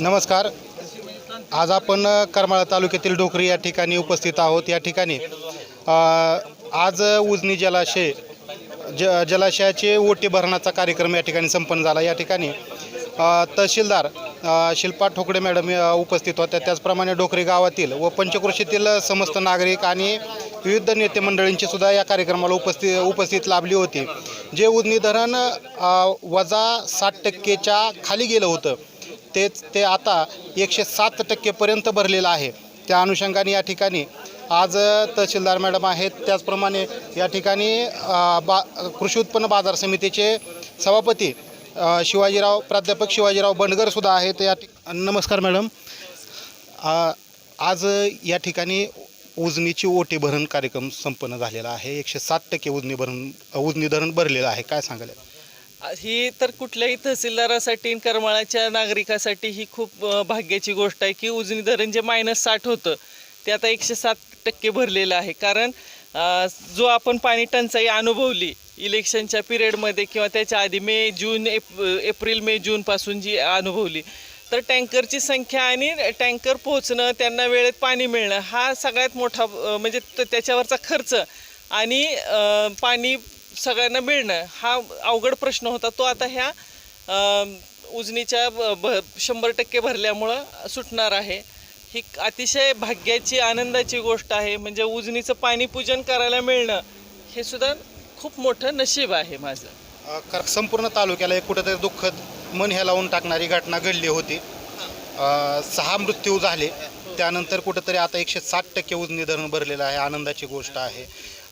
नमस्कार. आज आपण करमाळा तालुक्यातील डोकरी या ठिकाणी उपस्थित आहोत. या ठिकाणी आज उजनी जलाशय ज जलाशयाचे ओटी भरणाचा कार्यक्रम या ठिकाणी संपन्न झाला. या ठिकाणी तहसीलदार शिल्पा ठोकडे मॅडम उपस्थित होत्या. त्याचप्रमाणे डोकरी गावातील व पंचक्रोशीतील समस्त नागरिक आणि विविध नेते मंडळींची सुद्धा या कार्यक्रमाला उपस्थित उपस्थित लाभली होती. जे उजनी धरण वजा साठ टक्केच्या खाली गेलं होतं. तेच ते आता एकशे सात टक्केपर्यंत भरलेलं आहे. त्या अनुषंगाने या ठिकाणी आज तहसीलदार मॅडम आहेत. त्याचप्रमाणे या ठिकाणी बा कृषी उत्पन्न बाजार समितीचे सभापती शिवाजीराव प्राध्यापक शिवाजीराव बंडगरसुद्धा आहेत. या नमस्कार मॅडम. आज या ठिकाणी उजनीची ओटी भरण कार्यक्रम संपन्न झालेला आहे. एकशे सात टक्के उजनी भरण उजनी धरण भरलेलं आहे. काय सांगायला ही तर कुठल्याही तहसीलदारासाठी आणि करमाळाच्या नागरिकासाठी ही खूप भाग्याची गोष्ट आहे की उजनी धरण जे मायनस साठ होतं ते आता एकशे सात टक्के भरलेलं आहे. कारण जो आपण पाणी टंचाई अनुभवली इलेक्शनच्या पिरियडमध्ये किंवा त्याच्या आधी मे जून एप एप्रिल मे जूनपासून जी अनुभवली तर टँकरची संख्या आणि टँकर पोहोचणं त्यांना वेळेत पाणी मिळणं हा सगळ्यात मोठा म्हणजे त- त्याच्यावरचा खर्च आणि पाणी सगळ्यांना मिळणं हा अवघड प्रश्न होता. तो आता ह्या उजनीच्या ब- शंभर टक्के भरल्यामुळं सुटणार आहे. ही अतिशय भाग्याची आनंदाची गोष्ट आहे. म्हणजे उजनीचं पाणी पूजन करायला मिळणं हे सुद्धा खूप मोठं नशीब आहे माझं. संपूर्ण तालुक्याला एक कुठंतरी दुःखद मन ह्या लावून टाकणारी घटना घडली होती. सहा मृत्यू झाले. त्यानंतर कुठंतरी आता एकशे साठ टक्के उजनी धरण भरलेलं आहे. आनंदाची गोष्ट आहे.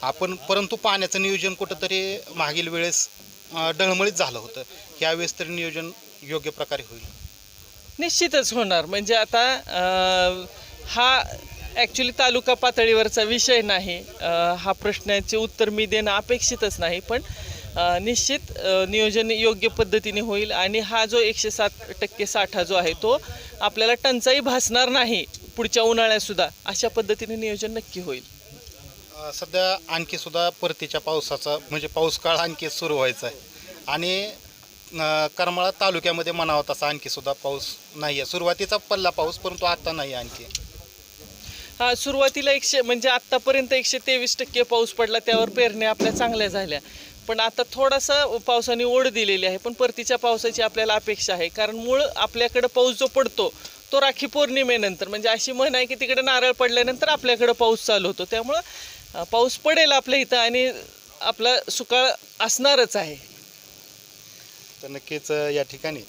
आपण परंतु पाण्याचं नियोजन कुठंतरी मागील वेळेस डळमळीत झालं होतं. यावेळेस तरी नियोजन योग्य प्रकारे होईल. निश्चितच होणार. म्हणजे आता हा ॲक्च्युली तालुका पातळीवरचा विषय नाही. हा प्रश्नाचे उत्तर मी देणं अपेक्षितच नाही. पण निश्चित नियोजन योग्य पद्धतीने होईल आणि हा जो एकशे सात टक्के साठा जो आहे तो आपल्याला टंचाई भासणार नाही पुढच्या उन्हाळ्यातसुद्धा अशा पद्धतीने नियोजन नक्की होईल. सध्या आणखी सुद्धा परतीच्या पावसाचा म्हणजे पाऊस काळ आणखी सुरू व्हायचा आहे. आणि करमाळा तालुक्यामध्ये म्हणावा तसा आणखी सुद्धा पाऊस नाही आहे. सुरुवातीचा पडला पाऊस परंतु आता नाही आहे आणखी. हा सुरुवातीला एकशे म्हणजे आत्तापर्यंत एकशे तेवीस टक्के पाऊस पडला त्यावर पेरण्या आपल्या चांगल्या झाल्या. पण आता थोडासा पावसाने ओढ दिलेली आहे पण परतीच्या पावसाची आपल्याला अपेक्षा आहे. कारण मूळ आपल्याकडं पाऊस जो पडतो तो राखी पौर्णिमेनंतर म्हणजे अशी म्हण आहे की तिकडे नारळ पडल्यानंतर आपल्याकडं पाऊस चालू होतो. त्यामुळं पाऊस पडेल आपल्या इथं आणि आपला सुकाळ असणारच आहे. तर नक्कीच या ठिकाणी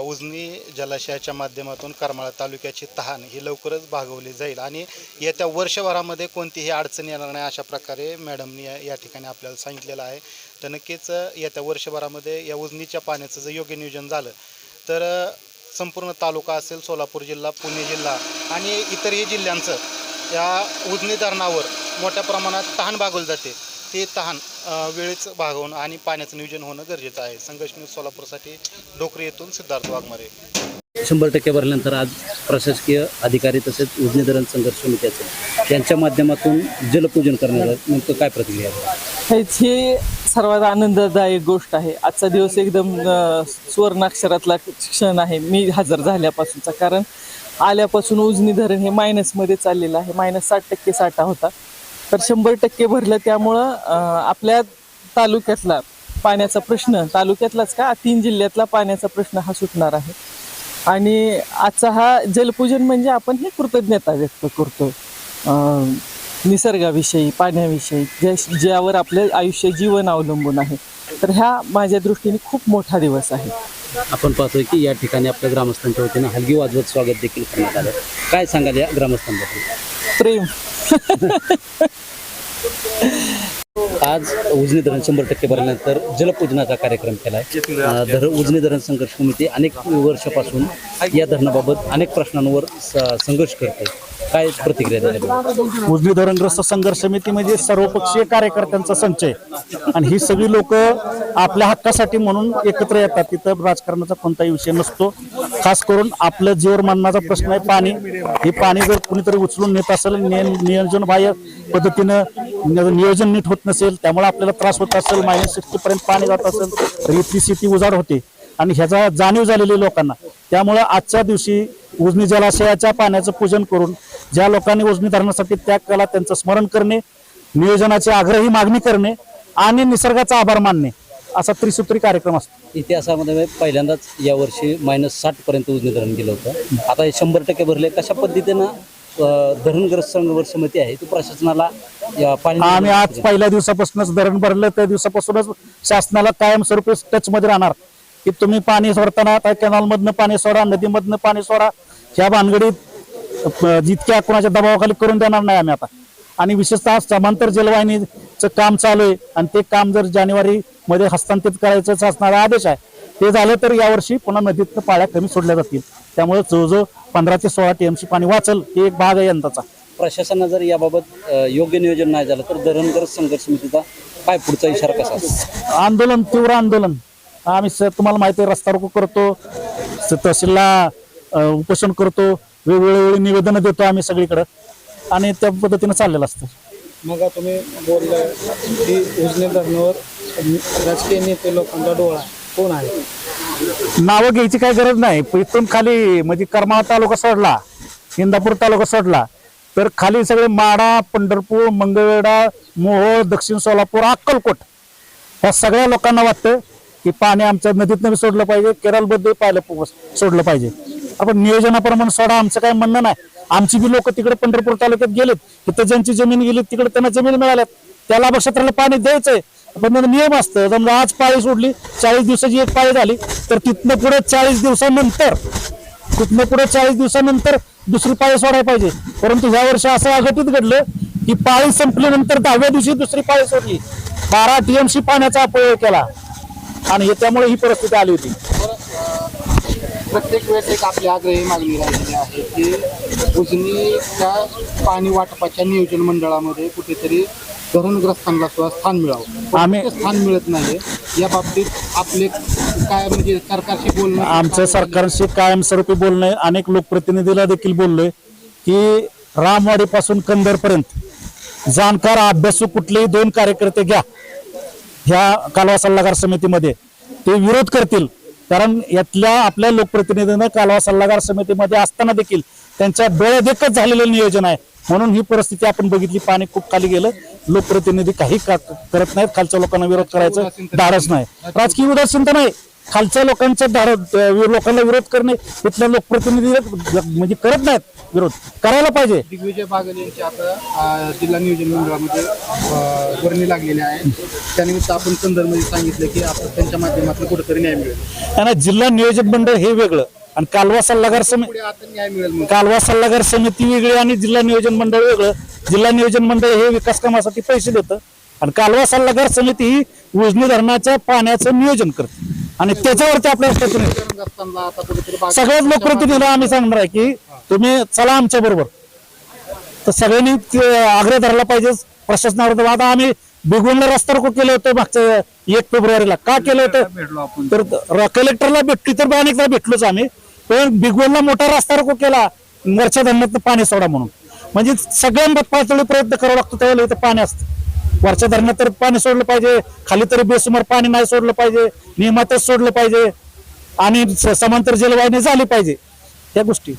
उजनी जलाशयाच्या माध्यमातून करमाळा तालुक्याची तहान ही लवकरच भागवली जाईल आणि येत्या वर्षभरामध्ये कोणतीही अडचण येणार नाही अशा प्रकारे मॅडमनी या- ठिकाणी आपल्याला सांगितलेलं आहे. तर नक्कीच येत्या वर्षभरामध्ये या उजनीच्या पाण्याचं जर योग्य नियोजन झालं तर संपूर्ण तालुका असेल सोलापूर जिल्हा पुणे जिल्हा आणि इतरही जिल्ह्यांचं या उजनी धरणावर मोठ्या प्रमाणात तहान भागवली जाते. ते तहान वेळेच भागवणं आणि पाण्याचं नियोजन होणं गरजेचं आहे. संघर्ष न्यूज सोलापूरसाठी डोकरी येथून सिद्धार्थ वाघमारे. शंभर टक्के भरल्यानंतर आज प्रशासकीय अधिकारी तसेच उजनी धरण संघर्ष समिती असेल यांच्या माध्यमातून जलपूजन करण्यात आलं. नेमकं काय प्रतिक्रिया ही सर्वात आनंददायक गोष्ट आहे. आजचा दिवस एकदम सुवर्णाक्षरातला क्षण आहे. मी हजर झाल्यापासूनचा कारण आल्यापासून उजनी धरण हे मायनसमध्ये चाललेलं आहे. मायनस साठ टक्के साठा होता. तर शंभर टक्के भरलं. त्यामुळं आपल्या तालुक्यातला पाण्याचा प्रश्न तालुक्यातलाच का तीन जिल्ह्यातला पाण्याचा प्रश्न हा सुटणार आहे. आणि आजचा हा जलपूजन म्हणजे आपण ही कृतज्ञता व्यक्त करतो निसर्गाविषयी पाण्याविषयी ज्या ज्यावर आपलं आयुष्य जीवन अवलंबून आहे. तर ह्या माझ्या दृष्टीने खूप मोठा दिवस आहे. आपण पाहतोय की या ठिकाणी आपल्या ग्रामस्थांच्या वतीनं हलगी वाजवत स्वागत देखील करण्यात आलं. काय सांगाल या ग्रामस्थांबद्दल? प्रेम. आज उजनी धरण शंभर टक्के भरल्यानंतर जलपूजनाचा कार्यक्रम केला आहे धर उजनी धरण संघर्ष समिती अनेक वर्षापासून या धरणाबाबत अनेक प्रश्नांवर संघर्ष करते. काय प्रतिक्रिया द्यायला उजनी धरणग्रस्त संघर्ष समिती म्हणजे सर्वपक्षीय कार्यकर्त्यांचा संच आहे. आणि ही सगळी लोक आपल्या हक्कासाठी म्हणून एकत्र येतात. तिथं राजकारणाचा कोणताही विषय नसतो. खास करून आपलं जीवर मानण्याचा प्रश्न आहे पाणी. हे पाणी जर कुणीतरी उचलून नेत असेल नियोजन बाह्य पद्धतीनं म्हणजे नियोजन नीट होत नसेल त्यामुळे आपल्याला त्रास होत असेल मायनस सिक्स्टी पर्यंत पाणी जात असेल तर इथली स्थिती उजाड होते. आणि ह्याचा जाणीव झालेली लोकांना. त्यामुळं आजच्या दिवशी उजनी जलाशयाच्या पाण्याचं पूजन करून ज्या लोकांनी उजनी धरणासाठी त्याग केला त्यांचं स्मरण करणे नियोजनाची आग्रही मागणी करणे आणि निसर्गाचा आभार मानणे असा त्रिसूत्री कार्यक्रम असतो. इतिहासामध्ये पहिल्यांदाच यावर्षी मायनस साठ पर्यंत उजनी धरण गेलं होतं. आता हे शंभर टक्के भरले कशा पद्धतीनं धरणग्रस्त संघर्ष समिती आहे. ती प्रशासनाला या पाणी आम्ही आज पहिल्या दिवसापासूनच धरण भरलं. त्या दिवसापासूनच शासनाला कायमस्वरूपी टच मध्ये राहणार. की तुम्ही पाणी सोडताना त्या कॅनॉल मधनं पाणी सोडा नदीमधनं पाणी सोडा. ह्या भानगडीत जितक्या कोणाच्या दबावाखाली करून देणार नाही आम्ही आता. आणि विशेषतः समांतर जलवाहिनीचं काम चालू आहे. आणि ते काम जर जानेवारी मध्ये हस्तांतरित करायचं शासनाचा आदेश आहे ते झालं तर यावर्षी पुन्हा नदीतनं पाळ्या कमी सोडल्या जातील. त्यामुळे जवळजवळ पंधरा ते सोळा टीएमसी पाणी वाचल हे एक भाग आहे यंदाचा. प्रशासनानं जर याबाबत अं, योग्य नियोजन नाही झालं तर धरणग्रस्त संघर्ष समितीचा काय पुढचा इशारा कसा असेल? आंदोलन तीव्र आंदोलन. आम्ही स- तुम्हाला माहिती आहे रस्ता रोको करतो स- तहसीलला अ, उपोषण करतो वेगवेगळी निवेदनं देतो आम्ही सगळीकडं. आणि त्या पद्धतीनं चाललेलं असतं. मग तुम्ही बोललं की उजनी धरणावर राजकीय नेते लोकांचा डोळा आहे. कोण आहे? नावं घ्यायची काही गरज नाही. इथून खाली म्हणजे करमाळा तालुका सोडला इंदापूर तालुका सोडला तर खाली सगळे माडा पंढरपूर मंगळवेढा मोहोळ दक्षिण सोलापूर अक्कलकोट ह्या सगळ्या लोकांना वाटतं की पाणी आमच्या नदीतनं सोडलं पाहिजे केरळमध्ये पाहिलं सोडलं पाहिजे. आपण नियोजनाप्रमाणे सोडा आमचं काय म्हणणं नाही. आमची बी लोक तिकडे पंढरपूर तालुक्यात गेलेत. तिथं ज्यांची जमीन गेली तिकडे त्यांना जमीन मिळाल्यात. त्या लाभ क्षेत्राला पाणी द्यायचंय. पण नियम असतं समजा आज पाळी सोडली चाळीस दिवसाची एक पाळी झाली तर तिथनं पुढे चाळीस दिवसानंतर तिथनं पुढे चाळीस दिवसानंतर दुसरी पाळी सोडायला पाहिजे. परंतु ह्या वर्षी असं अघटित घडलं की पाळी संपल्यानंतर दहाव्या दिवशी दुसरी पाळी सोडली. बारा टीएमसी पाण्याचा अपव्यय केला. आणि त्यामुळे ही परिस्थिती आली होती. प्रत्येक वेळेस एक आपली आग्रही मागणी राहिलेली आहे की उजनीच्या पाणी वाटपाच्या नियोजन मंडळामध्ये कुठेतरी धरणग्रस्तांना सुद्धा स्थान मिळावं. आम्ही- स्थान मिळत नाही या बाबतीत आपले काय म्हणजे सरकारशी बोलणं आमचं सरकारशी कायमस्वरूपी बोलणं आहे. अनेक लोकप्रतिनिधीला देखील बोललोय की रामवाडीपासून कंदरपर्यंत जाणकार अभ्यासू कुठलेही दोन कार्यकर्ते घ्या. ह्या कालवा सल्लागार समितीमध्ये. ते विरोध करतील. कारण यातल्या आपल्या लोकप्रतिनिधीनं कालवा सल्लागार समितीमध्ये असताना देखील त्यांच्या डोळ्यादेखत झालेलं नियोजन आहे. म्हणून ही परिस्थिती आपण बघितली. पाणी खूप खाली गेलं. लोकप्रतिनिधी काही करत नाहीत खालच्या लोकांना विरोध करायचं धाडस नाही. राजकीय उदासीनता नाही. खालच्या लोकांच्या धाड लोकांना विरोध करणे इथल्या लोकप्रतिनिधी म्हणजे करत नाहीत विरोध. करायला पाहिजे. दिग्विजय बागल यांची आता जिल्हा नियोजन मंडळामध्ये वर्णी लागलेली आहे. त्यानिमित्त आपण संदर्भमध्ये सांगितलं की आपण त्यांच्या माध्यमातून कुठेतरी न्याय मिळेल. त्यांना जिल्हा नियोजन मंडळ हे वेगळं. आणि कालवा सल्लागार समिती कालवा सल्लागार समिती वेगळी आणि जिल्हा नियोजन मंडळ वेगळं. जिल्हा नियोजन मंडळ हे विकास कामासाठी पैसे देतं. आणि कालवा सल्लागार समिती ही उजनी धरणाच्या पाण्याचं नियोजन करते. आणि त्याच्यावरती आपल्या प्रतिनिधी धरणग्रस्तांना आता कुठेतरी बाग- सगळ्याच लोकप्रतिनिधीला आम्ही सांगणार आहे की तुम्ही चला आमच्या बरोबर. तर सगळ्यांनी आग्रह धरला पाहिजे. प्रशासनावर आता आम्ही बिगुनला रस्ता रोको केलं होतं मागच्या एक फेब्रुवारीला. का केलं होतं? तर कलेक्टरला भेटली तर अनेकदा भेटलोच आम्ही. पण बिगवनला मोठा रस्ता रोको केला. वरच्या धरणात पाणी सोडा म्हणून. म्हणजे सगळ्यांना पातळी प्रयत्न करावा लागतो त्यावेळेला इथं पाणी असतं. वरच्या धरणात तर पाणी सोडलं पाहिजे खाली तरी बेसुमार पाणी नाही सोडलं पाहिजे नियमातच सोडलं पाहिजे आणि समांतर जलवाहिनी झाली पाहिजे या गोष्टी.